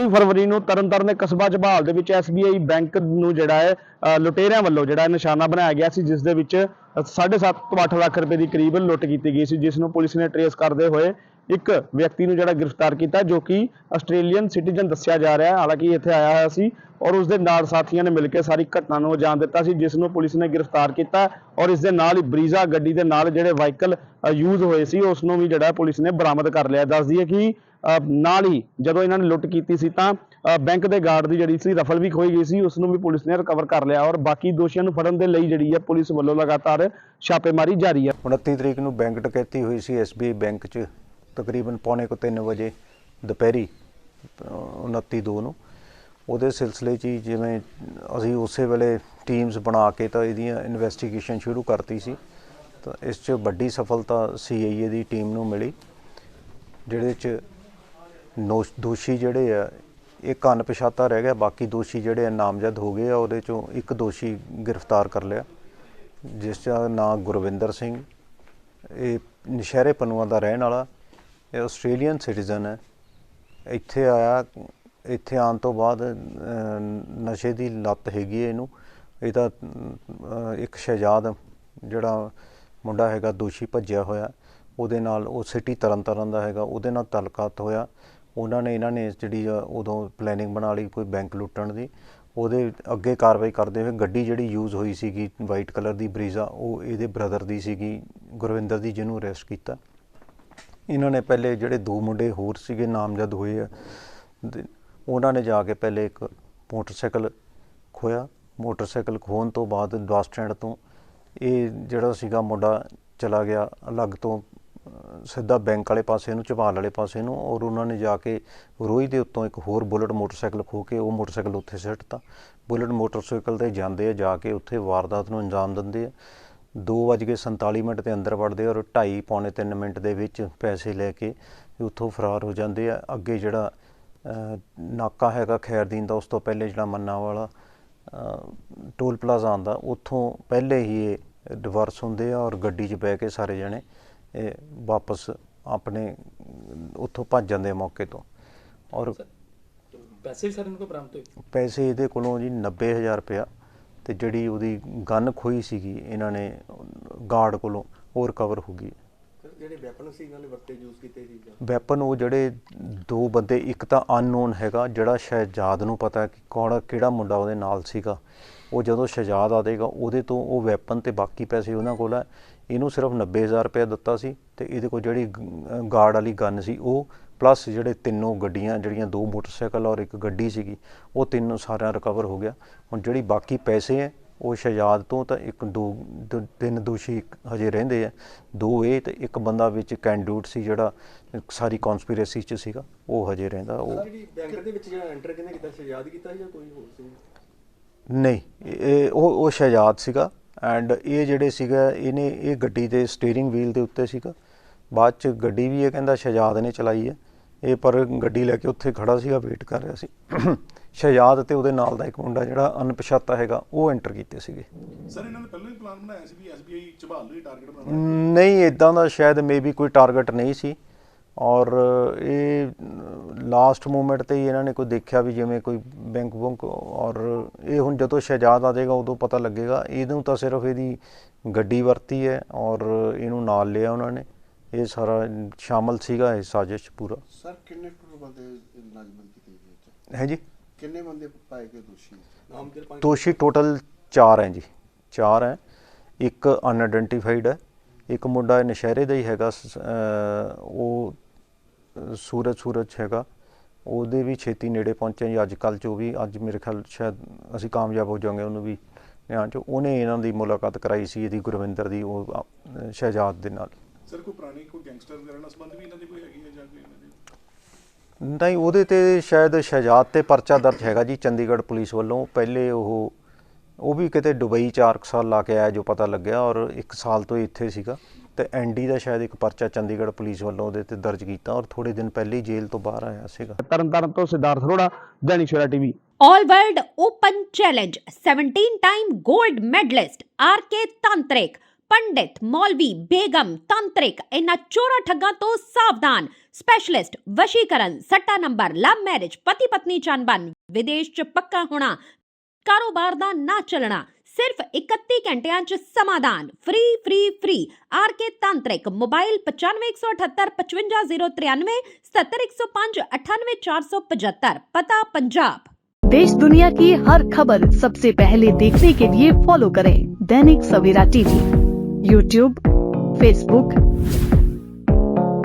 30 ਫਰਵਰੀ ਨੂੰ ਤਰਨਤਾਰਨ ਦੇ ਕਸਬਾ ਜਬਾਲ ਦੇ ਵਿੱਚ SBI ਬੈਂਕ ਨੂੰ ਜਿਹੜਾ ਹੈ ਅ, ਲੁਟੇਰਿਆਂ ਵੱਲੋਂ ਜਿਹੜਾ ਨਿਸ਼ਾਨਾ ਬਣਾਇਆ ਗਿਆ ਸੀ ਜਿਸ ਦੇ ਵਿੱਚ 7.5 ਤੋਂ 8 ਲੱਖ ਰੁਪਏ ਦੀ ਕਰੀਬ ਲੁੱਟ ਕੀਤੀ ਗਈ ਸੀ ਜਿਸ ਨੂੰ ਪੁਲਿਸ ਨੇ ਟਰੇਸ ਕਰਦੇ ਹੋਏ ਇੱਕ ਵਿਅਕਤੀ ਨੂੰ ਜਿਹੜਾ ਗ੍ਰਿਫਤਾਰ ਕੀਤਾ ਜੋ ਕਿ ਆਸਟ੍ਰੇਲੀਅਨ ਸਿਟੀਜ਼ਨ ਦੱਸਿਆ ਜਾ ਰਿਹਾ ਹੈ, ਹਾਲਾਂਕਿ ਇੱਥੇ ਆਇਆ ਹੋਇਆ ਸੀ ਔਰ ਉਸ ਦੇ ਨਾਲ ਸਾਥੀਆਂ ਨੇ ਮਿਲ ਕੇ ਸਾਰੀ ਘਟਨਾ ਨੂੰ ਅੰਜਾਮ ਦਿੱਤਾ ਸੀ, ਜਿਸ ਨੂੰ ਪੁਲਿਸ ਨੇ ਗ੍ਰਿਫਤਾਰ ਕੀਤਾ ਔਰ ਇਸ ਦੇ ਨਾਲ ਹੀ ਬਰੀਜ਼ਾ ਗੱਡੀ ਦੇ ਨਾਲ ਜਿਹੜੇ ਵਾਹੀਕਲ ਯੂਜ਼ ਹੋਏ ਸੀ, ਉਸ ਨੂੰ ਵੀ ਜਿਹੜਾ ਪੁਲਿਸ ਨੇ ਬਰਾਮਦ ਕਰ ਲਿਆ। ਦੱਸ ਦਈਏ ਕਿ ਨਾਲ ਹੀ ਜਦੋਂ ਇਹਨਾਂ ਨੇ ਲੁੱਟ ਕੀਤੀ ਸੀ ਤਾਂ ਬੈਂਕ ਦੇ ਗਾਰਡ ਦੀ ਜਿਹੜੀ ਸੀ ਰਫਲ ਵੀ ਖੋਈ ਗਈ ਸੀ, ਉਸ ਨੂੰ ਵੀ ਪੁਲਿਸ ਨੇ ਰਿਕਵਰ ਕਰ ਲਿਆ ਔਰ ਬਾਕੀ ਦੋਸ਼ੀਆਂ ਨੂੰ ਫੜਨ ਦੇ ਲਈ ਜਿਹੜੀ ਹੈ ਪੁਲਿਸ ਵੱਲੋਂ ਲਗਾਤਾਰ ਛਾਪੇਮਾਰੀ ਜਾਰੀ ਹੈ। 29 ਤਰੀਕ ਨੂੰ ਬੈਂਕ ਟਕੈਤੀ ਹੋਈ ਸੀ SBI ਬੈਂਕ 'ਚ। ਤਕਰੀਬਨ ਪੌਣੇ ਕੁ 3 ਵਜੇ ਦੁਪਹਿਰੀ, ਅਹ 29 ਦੋ ਨੂੰ। ਉਹਦੇ ਸਿਲਸਿਲੇ 'ਚ ਹੀ ਜਿਵੇਂ ਅਸੀਂ ਉਸੇ ਵੇਲੇ ਟੀਮਸ ਬਣਾ ਕੇ ਤਾਂ ਇਹਦੀਆਂ ਇਨਵੈਸਟੀਗੇਸ਼ਨ ਸ਼ੁਰੂ ਕਰਤੀ ਸੀ। ਤਾਂ ਇਸ 'ਚ ਵੱਡੀ ਸਫਲਤਾ CIA ਦੀ ਟੀਮ ਨੂੰ ਮਿਲੀ ਜਿਹੜੇ 'ਚ ਨੋ- ਦੋਸ਼ੀ ਜਿਹੜੇ ਆ ਇੱਕ ਅਣਪਛਾਤਾ ਰਹਿ ਗਿਆ, ਬਾਕੀ ਦੋਸ਼ੀ ਜਿਹੜੇ ਆ ਨਾਮਜ਼ਦ ਹੋ ਗਏ ਆ, ਉਹਦੇ 'ਚੋਂ ਇੱਕ ਦੋਸ਼ੀ ਗ੍ਰਿਫਤਾਰ ਕਰ ਲਿਆ, ਜਿਸ ਦਾ ਨਾਂ ਗੁਰਵਿੰਦਰ ਸਿੰਘ, ਇਹ ਨਸ਼ਹਿਰੇ ਪਨੂਆ ਦਾ ਰਹਿਣ ਵਾਲਾ ਇਹ ਆਸਟ੍ਰੇਲੀਅਨ ਸਿਟੀਜ਼ਨ ਹੈ। ਇੱਥੇ ਆਇਆ ਇੱਥੇ ਆਉਣ ਤੋਂ ਬਾਅਦ ਨਸ਼ੇ ਦੀ ਲੱਤ ਹੈਗੀ ਇਹਨੂੰ। ਇਹਦਾ ਅਹ, ਇੱਕ ਸ਼ਹਿਜ਼ਾਦ ਜਿਹੜਾ ਮੁੰਡਾ ਹੈਗਾ ਦੋਸ਼ੀ ਭੱਜਿਆ ਹੋਇਆ। ਉਹਦੇ ਨਾਲ ਉਹ ਸਿਟੀ ਤਰਨਤਾਰਨ ਦਾ ਹੈਗਾ ਉਹਦੇ ਨਾਲ ਤਲਕਾਤ ਹੋਇਆ। ਉਹਨਾਂ ਨੇ ਇਹਨਾਂ ਨੇ ਜਿਹੜੀ ਉਦੋਂ ਪਲੈਨਿੰਗ ਬਣਾ ਲਈ ਕੋਈ ਬੈਂਕ ਲੁੱਟਣ ਦੀ। ਉਹਦੇ ਅੱਗੇ ਕਾਰਵਾਈ ਕਰਦੇ ਹੋਏ ਗੱਡੀ ਜਿਹੜੀ ਯੂਜ਼ ਹੋਈ ਸੀਗੀ ਵਾਈਟ ਕਲਰ ਦੀ ਬਰੀਜ਼ਾ ਉਹ ਇਹਦੇ ਬ੍ਰਦਰ ਦੀ ਸੀਗੀ ਗੁਰਵਿੰਦਰ ਦੀ ਜਿਹਨੂੰ ਅਰੈਸਟ ਕੀਤਾ। ਇਹਨਾਂ ਨੇ ਪਹਿਲੇ ਜਿਹੜੇ ਦੋ ਮੁੰਡੇ ਹੋਰ ਸੀਗੇ ਨਾਮਜ਼ਦ ਹੋਏ ਆ, ਤੇ ਉਹਨਾਂ ਨੇ ਜਾ ਕੇ ਪਹਿਲੇ ਇੱਕ ਮੋਟਰਸਾਈਕਲ ਖੋਇਆ ਮੋਟਰਸਾਈਕਲ ਖੋਹਣ ਤੋਂ ਬਾਅਦ ਬੱਸ ਸਟੈਂਡ ਤੋਂ ਇਹ ਜਿਹੜਾ ਸੀਗਾ ਮੁੰਡਾ ਚਲਾ ਗਿਆ ਅਲੱਗ ਤੋਂ ਸਿੱਧਾ ਬੈਂਕ ਵਾਲੇ ਪਾਸੇ ਨੂੰ, ਝਬਾਲ ਵਾਲੇ ਪਾਸੇ ਨੂੰ ਔਰ ਉਹਨਾਂ ਨੇ ਜਾ ਕੇ ਰੋਈ ਦੇ ਉੱਤੋਂ ਇੱਕ ਹੋਰ ਬੁਲਟ ਮੋਟਰਸਾਈਕਲ ਖੋ ਕੇ ਉਹ ਮੋਟਰਸਾਈਕਲ ਉੱਥੇ ਸਿੱਟਤਾ ਬੁਲਟ ਮੋਟਰਸਾਈਕਲ ਤੇ ਜਾਂਦੇ ਆ, ਜਾ ਕੇ ਉੱਥੇ ਵਾਰਦਾਤ ਨੂੰ ਅੰਜਾਮ ਦਿੰਦੇ ਆ। 2:47 ਮਿੰਟ ਦੇ ਅੰਦਰ ਵੜਦੇ ਔਰ 2.5 ਪੌਣੇ 3 ਮਿੰਟ ਦੇ ਵਿੱਚ ਪੈਸੇ ਲੈ ਕੇ ਉੱਥੋਂ ਫਰਾਰ ਹੋ ਜਾਂਦੇ ਆ। ਅੱਗੇ ਜਿਹੜਾ ਨਾਕਾ ਹੈਗਾ ਖੈਰਦੀਨ ਦਾ ਉਸ ਤੋਂ ਪਹਿਲੇ ਜਿਹੜਾ ਮੰਨਾ ਵਾਲਾ ਟੋਲ ਪਲਾਜ਼ਾ ਆਉਂਦਾ ਉੱਥੋਂ ਪਹਿਲੇ ਹੀ ਇਹ ਰਿਵਰਸ ਹੁੰਦੇ ਆ ਔਰ ਗੱਡੀ 'ਚ ਬਹਿ ਕੇ ਸਾਰੇ ਜਣੇ ਇਹ ਵਾਪਸ ਆਪਣੇ ਉੱਥੋਂ ਭੱਜ ਜਾਂਦੇ ਆ ਮੌਕੇ ਤੋਂ। ਔਰ ਪੈਸੇ ਵੀ ਸਾਰੇ ਕੋਲ ਬਰਾਮਦ ਹੋਏ? ਪੈਸੇ ਇਹਦੇ ਕੋਲੋਂ ਜੀ 90000 ਰੁਪਇਆ। ਤੇ ਜਿਹੜੀ ਉਹਦੀ ਗਨ ਖੋਈ ਸੀਗੀ ਇਹਨਾਂ ਨੇ ਗਾਰਡ ਕੋਲੋਂ ਉਹ ਰਿਕਵਰ ਹੋ ਗਈ। ਜਿਹੜੇ ਵੈਪਨ ਸੀ ਇਹਨਾਂ ਨੇ ਵਰਤੇ ਯੂਜ਼ ਕੀਤੇ ਸੀ ਵੈਪਨ ਉਹ ਜਿਹੜੇ ਦੋ ਬੰਦੇ ਇੱਕ ਤਾਂ ਅਨਨੋਨ ਹੈਗਾ ਜਿਹੜਾ ਸ਼ਹਿਜਾਦ ਨੂੰ ਪਤਾ ਕਿ ਕੌਣ ਕਿਹੜਾ ਮੁੰਡਾ ਉਹਦੇ ਨਾਲ ਸੀਗਾ। ਉਹ ਜਦੋਂ ਸ਼ਹਿਜਾਦ ਆਦੇਗਾ ਉਹਦੇ ਤੋਂ ਉਹ ਵੈਪਨ ਤੇ ਬਾਕੀ ਪੈਸੇ ਉਹਨਾਂ ਕੋਲ ਹੈ ਇਹਨੂੰ ਸਿਰਫ 90000 ਰੁਪਏ ਦਿੱਤਾ ਸੀ ਤੇ ਇਹਦੇ ਕੋਲ ਜਿਹੜੀ ਗਾਰਡ ਵਾਲੀ ਗਨ ਸੀ ਉਹ ਪਲੱਸ ਜਿਹੜੇ ਤਿੰਨੋਂ ਗੱਡੀਆਂ ਜਿਹੜੀਆਂ ਦੋ ਮੋਟਰਸਾਈਕਲ ਔਰ ਇੱਕ ਗੱਡੀ ਸੀਗੀ ਉਹ ਤਿੰਨੋਂ ਸਾਰਿਆਂ ਰਿਕਵਰ ਹੋ ਗਿਆ। ਹੁਣ ਜਿਹੜੀ ਬਾਕੀ ਪੈਸੇ ਹੈ ਉਹ ਸ਼ਹਿਜਾਦ ਤੋਂ ਤਾਂ ਇੱਕ ਦੋ ਤਿੰਨ ਦੋਸ਼ੀ ਹਜੇ ਰਹਿੰਦੇ ਆ। ਦੋ ਇਹ ਤੇ ਇੱਕ ਬੰਦਾ ਵਿੱਚ ਕੈਂਡੂਟ ਸੀ ਜਿਹੜਾ ਸਾਰੀ ਕਨਸਪੀਰੇਸੀ ਚ ਸੀਗਾ ਉਹ ਹਜੇ ਰਹਿੰਦਾ। ਉਹ ਜਿਹੜੀ ਬੈਂਕ ਦੇ ਵਿੱਚ ਜਿਹੜਾ ਐਂਟਰ ਕਿਹਨੇ ਕੀਤਾ? ਸੀ ਯਾਦ ਕੀਤਾ ਸੀ ਜਾਂ ਕੋਈ ਹੋਰ ਸੀ? ਨਹੀਂ ਉਹ ਉਹ ਸ਼ਹਿਜਾਦ ਸੀਗਾ। ਐਂਡ ਇਹ ਜਿਹੜੇ ਸੀਗਾ ਇਹਨੇ ਇਹ ਗੱਡੀ ਦੇ ਸਟੀਅਰਿੰਗ ਵੀਲ ਦੇ ਉੱਤੇ ਸੀਗਾ। ਬਾਅਦ ਚ ਗੱਡੀ ਵੀ ਇਹ ਕਹਿੰਦਾ ਸ਼ਹਿਜਾਦ ਨੇ ਚਲਾਈ ਹੈ। ਇਹ ਪਰ ਗੱਡੀ ਲੈ ਕੇ ਉੱਥੇ ਖੜਾ ਸੀਗਾ ਵੇਟ ਕਰ ਰਿਹਾ ਸੀ। ਸ਼ਹਿਜਾਦ ਤੇ ਉਹਦੇ ਨਾਲ ਦਾ ਇੱਕ ਮੁੰਡਾ ਜਿਹੜਾ ਅਣਪਛਾਤਾ ਹੈਗਾ ਉਹ ਐਂਟਰ ਕੀਤੇ ਸੀਗੇ। ਸਰ ਇਹਨਾਂ ਨੇ ਪਹਿਲਾਂ ਹੀ ਪਲਾਨ ਬਣਾਇਆ ਸੀ ਵੀ ਐਸਬੀਆਈ ਝਬਾਲ ਹੀ ਟਾਰਗੇਟ ਬਣਾਉਣਾ? ਨਹੀਂ ਇਦਾਂ ਦਾ ਸ਼ਾਇਦ ਮੇਬੀ ਕੋਈ ਟਾਰਗੇਟ ਨਹੀਂ ਸੀ। ਔਰ ਇਹ ਲਾਸਟ ਮੂਮੈਂਟ ਤੇ ਹੀ ਇਹਨਾਂ ਨੇ ਕੋਈ ਦੇਖਿਆ ਵੀ ਜਿਵੇਂ ਕੋਈ ਬੈਂਕ ਬੁੰਕ ਔਰ ਇਹ ਹੁਣ ਜਦੋਂ ਸ਼ਹਿਜਾਦ ਆ ਜਾਏਗਾ ਉਦੋਂ ਪਤਾ ਲੱਗੇਗਾ। ਇਹਨੂੰ ਤਾਂ ਸਿਰਫ ਇਹਦੀ ਗੱਡੀ ਵਰਤੀ ਹੈ ਔਰ ਇਹਨੂੰ ਨਾਲ ਲਿਆ ਉਹਨਾਂ ਨੇ। ਇਹ ਸਾਰਾ ਸ਼ਾਮਲ ਸੀਗਾ ਇਹ ਸਾਜ਼ਿਸ਼ 'ਚ ਪੂਰਾ। ਸਰ ਕਿੰਨੇ ਟੋਟਲ ਬੰਦੇ ਨਾਜ਼ਮਨ ਕੀਤੀ ਗਈ ਹੈ ਹੈ ਜੀ? ਕਿੰਨੇ ਬੰਦੇ ਪਾਏ ਗਏ ਦੋਸ਼ੀ ਨਾਮ ਦੇ ਪੰਜ ਦੋਸ਼ੀ ਟੋਟਲ 4 ਹੈ ਜੀ। 4 ਹੈ। ਇੱਕ ਅਨਆਇਡੈਂਟੀਫਾਈਡ ਹੈ। ਇੱਕ ਮੁੰਡਾ ਨਸ਼ਹਿਰੇ ਦਾ ਹੀ ਹੈਗਾ ਉਹ ਸੂਰਜ ਸੂਰਜ ਹੈਗਾ। ਉਹਦੇ ਵੀ ਛੇਤੀ ਨੇੜੇ ਪਹੁੰਚੇ ਜੀ। ਅੱਜ ਕੱਲ ਜੋ ਵੀ ਅੱਜ ਮੇਰੇ ਖਿਆਲ ਸ਼ਾਇਦ ਅਸੀਂ ਕਾਮਯਾਬ ਹੋ ਜਾਵਾਂਗੇ ਉਹਨੂੰ ਵੀ ਨਿਆਂ ਚ। ਉਹਨੇ ਇਹਨਾਂ ਦੀ ਮੁਲਾਕਾਤ ਕਰਾਈ ਸੀ ਇਹਦੀ ਗੁਰਵਿੰਦਰ ਦੀ ਉਹ ਸ਼ਹਿਜਾਦ ਦੇ ਨਾਲ। ਸਰ ਕੋਈ ਪੁਰਾਣੀ ਕੋਈ ਗੈਂਗਸਟਰ ਵਗੈਰਾ ਨਾਲ ਸੰਬੰਧ ਵੀ ਇਹਨਾਂ ਦੀ ਕੋਈ ਹੈਗੀ ਹੈ ਜਾਂ ਕੋਈ ਇਹਨਾਂ ਦੀ? ਨਹੀਂ ਉਹਦੇ ਤੇ ਸ਼ਾਇਦ ਸ਼ਹਿਜਾਦ ਤੇ ਪਰਚਾ ਦਰਜ ਹੈਗਾ ਜੀ ਚੰਡੀਗੜ੍ਹ ਪੁਲਿਸ ਵੱਲੋਂ। ਪਹਿਲੇ ਉਹ ਉਹ ਵੀ ਕਿਤੇ ਦੁਬਈ 4 ਸਾਲ ਲਾ ਕੇ ਆਇਆ ਜੋ ਪਤਾ ਲੱਗਿਆ ਔਰ 1 ਸਾਲ ਤੋਂ ਇੱਥੇ ਸੀਗਾ। ਤੇ ਐਨਡੀ ਦਾ ਸ਼ਾਇਦ ਇੱਕ ਪਰਚਾ ਚੰਡੀਗੜ੍ਹ ਪੁਲਿਸ ਵੱਲੋਂ ਉਹਦੇ ਤੇ ਦਰਜ ਕੀਤਾ ਔਰ ਥੋੜੇ ਦਿਨ ਪਹਿਲੇ ਹੀ ਜੇਲ੍ਹ ਤੋਂ ਬਾਹਰ ਆਇਆ ਸੀਗਾ। ਤਰਨਤਾਰਨ ਤੋਂ Sidharth Arora Dainik Savera TV. All World Open Challenge 17 time gold medalist RK Tantrik ਪੰਡਿਤ ਮੌਲਵੀ ਬੇਗਮ ਤੰਤਰਿਕ ਇਹਨਾਂ ਚੋਰਾ ਠੱਗਾਂ ਤੋਂ ਸਾਵਧਾਨ ਸਪੈਸ਼ਲਿਸਟ ਵਸ਼ੀਕਰਨ ਸੱਟਾ ਨੰਬਰ ਲਵ ਮੈਰਿਜ ਪਤੀ ਪਤਨੀ ਚੰਬਨ ਵਿਦੇਸ਼ ਚ ਪੱਕਾ ਹੋਣਾ ਕਾਰੋਬਾਰ ਦਾ ਨਾ ਚੱਲਣਾ ਸਿਰਫ 31 ਘੰਟਿਆਂ ਚ ਸਮਾਧਾਨ free free free R K ਤਾਂਤਰਿਕ mobile 9518 55093 77105 98475 ਪਤਾ ਪੰਜਾਬ देश दुनिया की हर खबर सबसे पहले देखने के लिए फॉलो करें Dainik Savera TV YouTube Facebook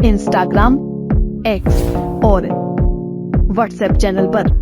Instagram X और व्हाट्सएप चैनल पर।